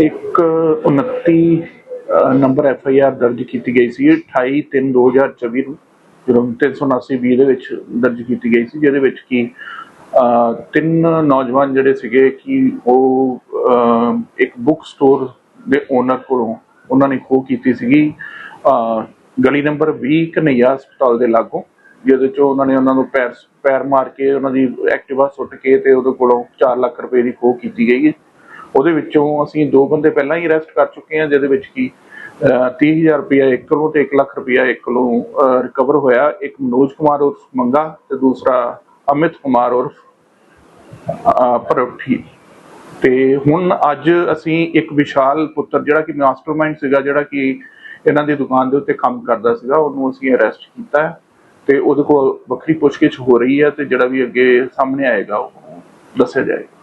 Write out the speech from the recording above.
ਇੱਕ 29 number F I R ਦਰਜ ਕੀਤੀ ਗਈ ਸੀ 28 3 2024 ਨੂੰ, ਜਦੋਂ 379 ਬੀ ਦੇ ਵਿੱਚ ਦਰਜ ਕੀਤੀ ਗਈ ਸੀ, ਜਿਹਦੇ ਵਿੱਚ ਕੀ ਤਿੰਨ ਨੌਜਵਾਨ ਜਿਹੜੇ ਸੀਗੇ ਕਿ ਉਹ ਇੱਕ ਬੁੱਕ ਸਟੋਰ ਦੇ ਓਨਰ ਕੋਲੋਂ ਉਹਨਾਂ ਨੇ ਖੋਹ ਕੀਤੀ ਸੀਗੀ ਗਲੀ ਨੰਬਰ 20 ਕਨਈਆ ਹਸਪਤਾਲ ਦੇ ਲਾਗੋਂ, ਜਿਹਦੇ ਚ ਉਹਨਾਂ ਨੇ ਉਹਨਾਂ ਨੂੰ ਪੈਰ ਪੈਰ ਮਾਰ ਕੇ ਉਹਨਾਂ ਦੀ ਐਕਟਿਵਾ ਸੁੱਟ ਕੇ ਤੇ ਉਹਦੇ ਕੋਲੋਂ 4 ਲੱਖ ਰੁਪਏ ਦੀ ਖੋਹ ਕੀਤੀ ਗਈ ਹੈ। ਉਹਦੇ ਵਿੱਚੋਂ ਅਸੀਂ ਦੋ ਬੰਦੇ ਪਹਿਲਾਂ ਹੀ ਅਰੈਸਟ ਕਰ ਚੁੱਕੇ ਹਾਂ, ਜਿਹਦੇ ਵਿੱਚ ਕੀ 30000 ਰੁਪਇਆ ਇੱਕ ਕੋਲੋਂ ਤੇ 1 ਲੱਖ ਰੁਪਇਆ ਇੱਕ ਕੋਲੋਂ ਰਿਕਵਰ ਹੋਇਆ। ਇੱਕ ਮਨੋਜ ਕੁਮਾਰ ਉਰਫ ਮੰਗਾ ਤੇ ਦੂਸਰਾ ਅਮਿਤ ਕੁਮਾਰ ਉਰਫ ਪਰਵਠੀ ਤੇ ਹੁਣ ਅੱਜ ਅਸੀਂ ਇੱਕ ਵਿਸ਼ਾਲ ਪੁੱਤਰ, ਜਿਹੜਾ ਕਿ ਮਾਸਟਰਮਾਈਂਡ ਸੀਗਾ, ਜਿਹੜਾ ਕਿ ਇਹਨਾਂ ਦੀ ਦੁਕਾਨ ਦੇ ਉੱਤੇ ਕੰਮ ਕਰਦਾ ਸੀਗਾ, ਉਹਨੂੰ ਅਸੀਂ ਅਰੈਸਟ ਕੀਤਾ ਹੈ। ਤੇ ਉਹਦੇ ਕੋਲ ਵੱਖਰੀ ਪੁੱਛਗਿੱਛ ਹੋ ਰਹੀ ਹੈ ਤੇ ਜਿਹੜਾ ਵੀ ਅੱਗੇ ਸਾਹਮਣੇ ਆਏਗਾ, ਉਹ ਦੱਸਿਆ ਜਾਏਗਾ।